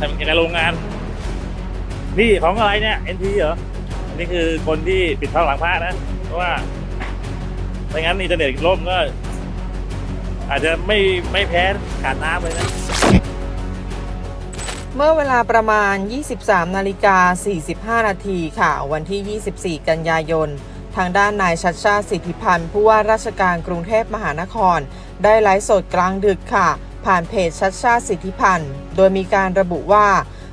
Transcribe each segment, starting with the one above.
ทำในโรงงาน นี่ของอะไรเนี่ย NT เหรออันนี้คือคนที่ปิดทองหลังพระนะ เพราะว่าไม่งั้นอินเทอร์เน็ตล่มก็ อาจจะไม่ไม่แพ้ขาดน้ำเลยนะ เมื่อเวลาประมาณ 23 นาฬิกา 45 นาทีค่ะ วันที่ 24 กันยายน ทางด้านนายชัดชาติสิทธิพันธ์ผู้ว่าราชการกรุงเทพมหานคร ได้ไลฟ์สดกลางดึกค่ะ ผ่านเพจชัดชาติสิทธิพันธ์ โดยมีการระบุว่า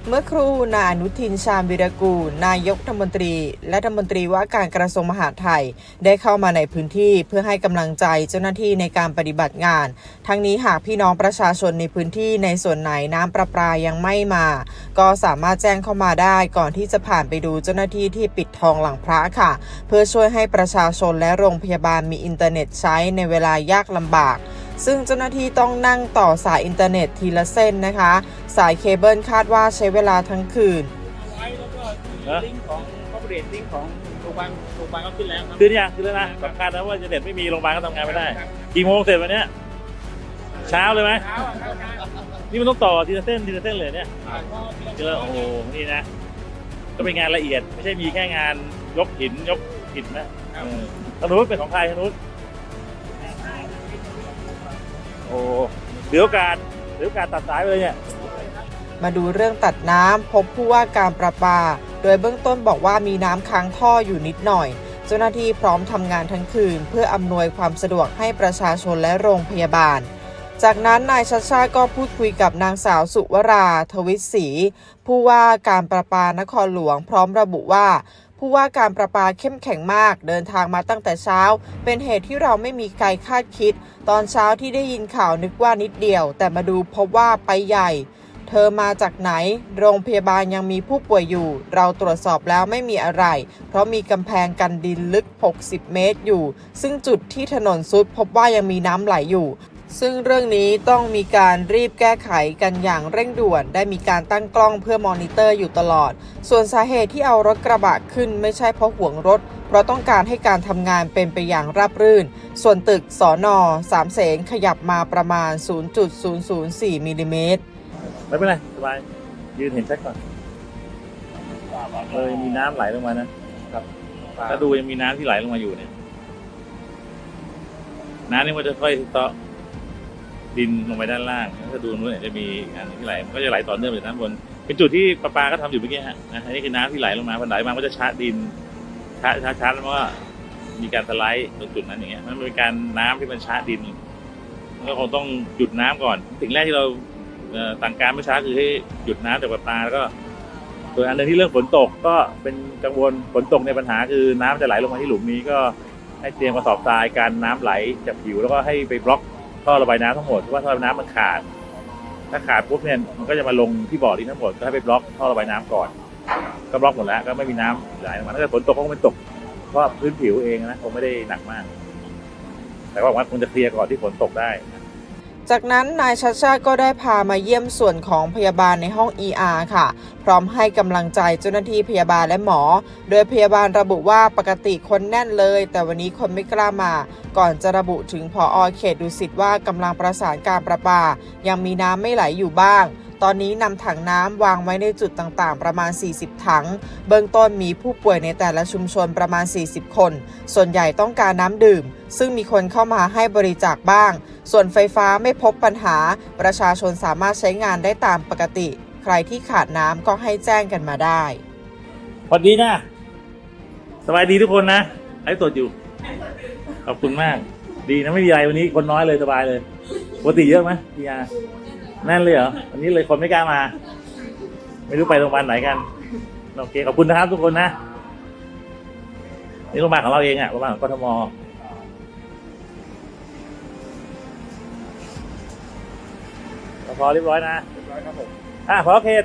เมื่อครูนายอนุทินชาญวิรากูล นายกรัฐมนตรี และรัฐมนตรีว่าการกระทรวงมหาดไทย ได้เข้ามาในพื้นที่เพื่อให้กำลังใจเจ้าหน้าที่ในการปฏิบัติงาน ทั้งนี้หากพี่น้องประชาชนในพื้นที่ในส่วนไหนน้ำประปายังไม่มา ก็สามารถแจ้งเข้ามาได้ก่อนที่จะผ่านไปดูเจ้าหน้าที่ที่ปิดทองหลังพระค่ะ เพื่อช่วยให้ประชาชนและโรงพยาบาลมีอินเทอร์เน็ตใช้ในเวลายากลำบาก ซึ่งเจ้าหน้าที่ต้องนั่งต่อสายอินเทอร์เน็ตทีละเส้นนะคะ สายเคเบิลคาดว่าใช้เวลาทั้งคืนไว้แล้วก็เหรอลิงก์ของคอร์ปอเรทลิงก์ของโรงพยาบาลโรงพยาบาลก็ขึ้นแล้วครับคือยังคือแล้วนะสำคัญนะว่าอินเทอร์เน็ตไม่มีโรงพยาบาลก็ทำงานไม่ได้กี่โมงเสร็จวันเนี้ยเช้าเลยไหมเช้าอะครับนี่มันต้องต่อทีละเส้นทีละเส้นเลยเนี่ยอ่าก็ทีละโอ้โหนี่นะ ก็เป็นงานละเอียด ไม่ใช่มีแค่งานยกหินยกหินนะเออธนุษเป็นของใครธนุษ โอ้เดี๋ยวการเดี๋ยวการตัดสายไปเลยเนี่ย มาดูเรื่องตัดน้ำพบผู้ว่าการประปา โดยเบื้องต้นบอกว่ามีน้ำค้างท่ออยู่นิดหน่อย เจ้าหน้าที่พร้อมทำงานทั้งคืน เพื่ออำนวยความสะดวกให้ประชาชนและโรงพยาบาล จากนั้นนายชัดชาติก็พูดคุยกับนางสาวสุวรา ทวิศรีผู้ว่าการประปานครหลวงพร้อมระบุว่า ผู้ว่าการประปาเข้มแข็งมาก เดินทางมาตั้งแต่เช้า เป็นเหตุที่เราไม่มีใครคาดคิด ตอนเช้าที่ได้ยินข่าวนึกว่านิดเดียว แต่มาดูพบว่าไปใหญ่ เธอมาจากไหน โรงพยาบาลยังมีผู้ป่วยอยู่ เราตรวจสอบแล้วไม่มีอะไร เพราะมีกำแพงกันดินลึก 60 เมตรอยู่ ซึ่งจุดที่ถนนซุดพบว่ายังมีน้ำไหลอยู่ ซึ่งเรื่องนี้ต้องมีการรีบแก้ไขกันอย่างเร่งด่วน ได้มีการตั้งกล้องเพื่อมอนิเตอร์อยู่ตลอด ส่วนสาเหตุที่เอารถกระบะขึ้นไม่ใช่เพราะห่วงรถ เพราะต้องการให้การทำงานเป็นไปอย่างราบรื่น ส่วนตึกสอนอสามเสนขยับมาประมาณ 0.004มิลลิเมตรไม่เป็นไรสบายยืนเห็นชัดก่อนเออยังมีน้ำไหลลงมานะถ้าดูยังมีน้ำที่ไหลลงมาอยู่เนี่ยน้ำนี่มันจะค่อยเตาะ ดินลงไปด้านล่างถ้าดูนู้นเนี่ยจะมีอีกอันที่ไหลมันก็จะไหลต่อเนื่องไปด้านบน เป็นจุดที่ประปลาก็ทำอยู่เมื่อกี้ฮะนะอันนี้คือน้ำที่ไหลลงมาพอไหลมาก็จะชาร์จดินชาร์จชาร์จชาร์จแล้วก็มีการสไลด์ตรงจุดนั้นอย่างเงี้ยมันเป็นการน้ำที่มันชาร์จดินมันก็คงต้องหยุดน้ำก่อนสิ่งแรกที่เราเอ่อสั่งการเมื่อเช้าคือให้หยุดน้ำจากประปาแล้วก็ส่วนอันนึงที่เรื่องฝนตกก็เป็นกังวลฝนตกในปัญหาคือน้ำจะไหลลงมาที่หลุมนี้ก็ให้เตรียมกระสอบทรายการน้ำไหลจากผิวแล้วก็ให้ไปบล็อก ท่อระบายน้ำทั้งหมดเพราะว่าท่อระบายน้ำมันขาด ถ้าขาดปุ๊บเนี่ยมันก็จะมาลงที่บ่อที่ทั้งหมดก็ให้ไปบล็อกท่อระบายน้ำก่อน ก็บล็อกหมดแล้วก็ไม่มีน้ำไหลออกมาถ้าเกิดฝนตกก็คงเป็นตก เพราะพื้นผิวเองนะคงไม่ได้หนักมาก แต่ว่ามันคงจะเคลียร์ก่อนที่ฝนตกได้ จากนั้นนายชัดชาติก็ได้พามาเยี่ยมส่วนของพยาบาลในห้อง ER ค่ะ พร้อมให้กำลังใจเจ้าหน้าที่พยาบาลและหมอ โดยพยาบาลระบุว่าปกติคนแน่นเลย แต่วันนี้คนไม่กล้ามา ก่อนจะระบุถึงพออเขตดุสิตว่ากำลังประสานการประปา ยังมีน้ำไม่ไหลอยู่บ้าง ตอนนี้นำถังน้ำวางไว้ในจุดต่างๆ ประมาณ 40 ถัง เบื้องต้นมีผู้ป่วยในแต่ละชุมชนประมาณ 40 คน ส่วนใหญ่ต้องการน้ำดื่ม ซึ่งมีคนเข้ามาให้บริจาคบ้าง ส่วนไฟฟ้าไม่พบปัญหา ประชาชนสามารถใช้งานได้ตามปกติ ใครที่ขาดน้ำก็ให้แจ้งกันมาได้สวัสดีนะสบายดีทุกคนนะไอ้สดอยู่ ขอบคุณมาก ดีนะไม่มีอะไรวันนี้คนน้อยเลยสบายเลยปกติเยอะไหมพี่อา แน่นเลยเหรอวันนี้เลยคนไม่กล้ามา ไม่รู้ไปโรงพยาบาลไหนกันโอเคขอบคุณนะครับทุกคนนะนี่โรงพยาบาลของเราเองอะโรงพยาบาลของกทมพอเรียบร้อยนะเรียบร้อยครับผมอะพอเขต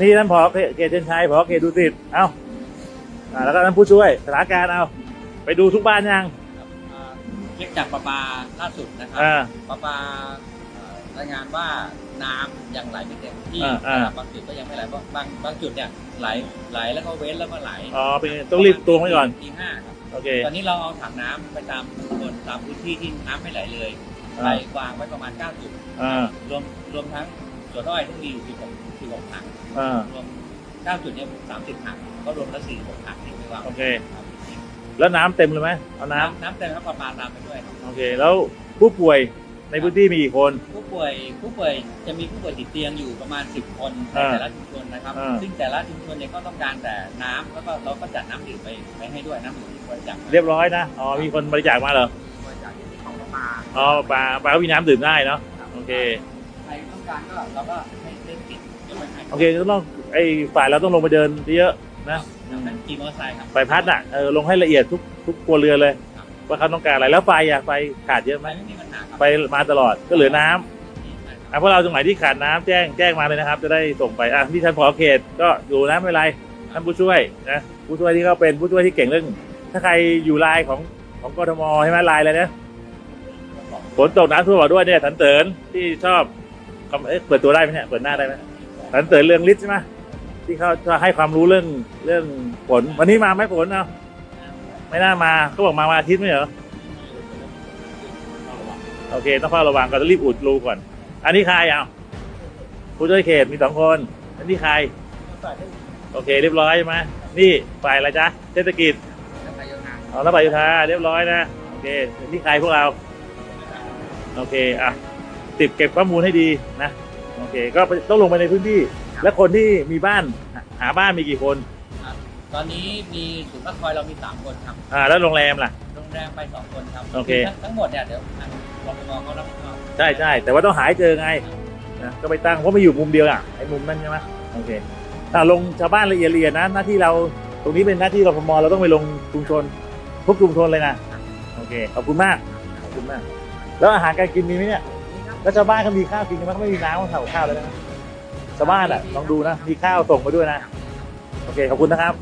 นี่ท่านพอเขตเขตเชนชัยพอเขตดูสิตเอาอ่าแล้วก็ท่านผู้ช่วยสถานการณ์เอาไปดูทุกบ้านยังครับอ่าเช็คจากประปาล่าสุดนะครัอ่าประปาเอ่อ รายงานว่าน้ำยังไหลไม่เต็มที่อ่าอ่า นะครับบางจุดก็ยังไม่ไหลบางบางบางจุดเนี่ยไหลไหลแล้วก็เว้นแล้วก็ไหลอ๋อเป็นไงต้องรีบตวงไว้ก่อนทีห้าครับโอเค ตอนนี้เราเอาถังน้ำไปตามบนตามพื้นที่ที่น้ำไม่ไหลเลยอ่า ไหลวางไว้ประมาณ9จุดอ่ารวมรวมทั้งสวนอ้อยที่มีสิบหกสิบหกถังอ่ารวมเก้าจุดเนี่ยสามสิบถังก็รวมแล้วสี่หกถังที่ไม่ว่าโอเคแล้วน้ำเต็มเลยไหมเอาน้ำน้ำน้ำเต็มครับประมาณตามไปด้วยครับ โอเค แล้วผู้ป่วย ในพื้นที่มีกี่คน ผู้ป่วยผู้ป่วยจะมีผู้ป่วยติดเตียงอยู่ประมาณ 10 คนในอ่าแต่ละชุมชนนะครับ อ่า ซึ่งแต่ละชุมชนเนี่ยก็ต้องการแต่น้ำแล้วก็เราก็จัดน้ำดื่มไปไปให้ด้วยน้ำดื่มที่บริจาคมาเรียบร้อยนะ อ๋อ มีคนบริจาคมาเหรอ บริจาคที่ของประปาอ๋อปลาปลาก็มีน้ำดื่มได้เนาะ โอเค ใครต้องการก็เราก็ให้เล่นกินยกไปให้โอเคก็ต้องไอ้ฝ่ายเราต้องลงไปเดินเยอะนะดังนั้นขี่มอเตอร์ไซค์ครับไฟพัดอะเออลงให้ละเอียดทุกทุกครัวเรือนเลยว่าเขาต้องการอะไรแล้วไฟอะไฟขาดเยอะไหไปมไม่มีปัญหาครับ ไฟมาตลอดก็เหลือน้ำอะพวกเราตรงไหนที่ขาดน้ำแจ้งแจ้งมาเลยนะครับ จะได้ส่งไปอะที่ท่านผอเขตก็อยู่นะไม่เป็นไรท่านผู้ช่วยนะผู้ช่วยที่เขาเป็นผู้ช่วยที่เก่งเรื่อง ถ้าใครอยู่ไลน์ของของกทมใช่ไหมไลน์อะไรเนี่ยฝนตกน้ำท่วมบอกด้วยเนี่ยสันเสริญที่ชอบคำเอ๊ะเปิดตัวได้ไหมเนี่ยเปิดหน้าได้ไหมสันเสริญเรื่องฤทธิ์ใช่ไหมที่เขาจะให้ความรู้เรื่องเรื่องฝนวันนี้มาไหมฝนเอาไม่น่ามาเขาบอกมาวันอาทิตย์ไม่เหรอ โอเค ต้องเฝ้าระวังก็ต้องรีบอุดรูก่อน อันนี้ใครเอาผู้ช่วยเขตมีสองคน อันนี้ใคร โอเค เรียบร้อยใช่ไหมนี่ฝ่ายอะไรจ๊ะเทศกิจแล้วไปยังไงเอาแล้วไปยุทธาเรียบร้อยนะ โอเคนี่ใครพวกเรา โอเค อะติดเก็บข้อมูลให้ดีนะ โอเค ก็ไปต้องลงไปในพื้นที่ และคนที่มีบ้านหาหาบ้านมีกี่คน ตอนนี้มีศูนย์พักคอยเรามี3คนครับ อ่า แล้วโรงแรมล่ะ โรงแรมไป2คนครับ โอเคทั้งทั้งหมดเนี่ยเดี๋ยว ทางเขารับผิดชอบใช่ใช่แต่ว่าต้องหายเจอไงนะก็ไปตั้งเพราะไม่อยู่มุมเดียวอะไอ้มุมนั้นใช่ไหมโอเคถ้าลงชาวบ้านละเอียดละเอียดนะหน้าที่เราตรงนี้เป็นหน้าที่รปภเราต้องไปลงชุมชนทุกชุมชนเลยนะโอเคขอบคุณมากขอบคุณมาก แล้วอาหารการกินมีไหมเนี่ยแล้วชาวบ้านเขามีข้าวกินกันไหมเขาไม่มีน้ำเขาทำข้าวเลยนะชาวบ้านอะลองดูนะมีข้าวส่งมาด้วยนะโอเคขอบคุณนะครับ